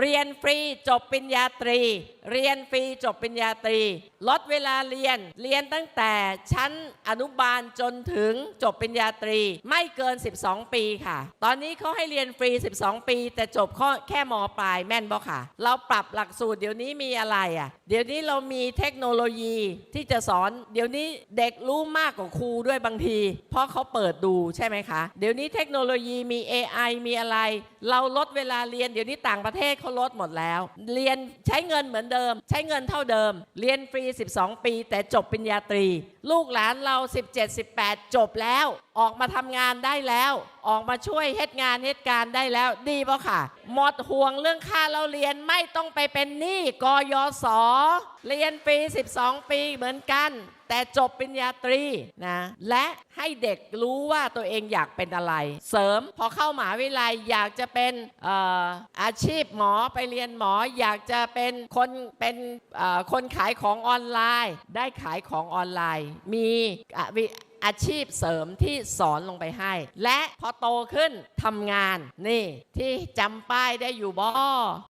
เรียนฟรีจบปริญญาตรี เรียนฟรีจบปริญญาตรี ลดเวลาเรียน เรียนตั้งแต่ชั้นอนุบาลจนถึงจบปริญญาตรี ไม่เกิน 12 ปีค่ะ ตอนนี้เขาให้เรียนฟรี 12 ปี แต่จบข้อแค่มปลายแม่นบ่ค่ะ เราปรับหลักสูตรเดี๋ยวนี้มีอะไรอะ เดี๋ยวนี้เรามีเทคโนโลยีที่จะสอน เดี๋ยวนี้เด็กรู้มากกว่าครูด้วยบางที เพราะเขาเปิดดูใช่ไหมคะ เดี๋ยวนี้เทคโนโลยีมี AI มีอะไร เราลดเวลาเรียนเดี๋ยวนี้ต่างประเทศเขาลดหมดแล้ว เรียนใช้เงินเหมือนเดิม ใช้เงินเท่าเดิม เรียนฟรี 12 ปี แต่จบปริญญาตรี ลูกหลานเรา 17 18 จบแล้ว ออกมาทำงานได้แล้ว ออกมาช่วยเฮ็ดงานเฮ็ดการได้แล้วดีป่ะค่ะ หมดห่วงเรื่องค่าเราเรียนไม่ต้องไปเป็นหนี้กยศเรียนฟรี12 ปีเหมือนกัน แต่จบปริญญาตรีนะและให้เด็กรู้ว่าตัวเองอยากเป็นอะไร เสริมพอเข้ามหาวิทยาลัยอยากจะเป็นอออาชีพหมอไปเรียนหมออยากจะเป็นคนเป็นคนขายของออนไลน์ ได้ขายของออนไลน์ มีอะวิ อาชีพเสริมที่สอนลงไปให้ และพอโตขึ้นทำงาน นี่ที่จำป้ายได้อยู่บ่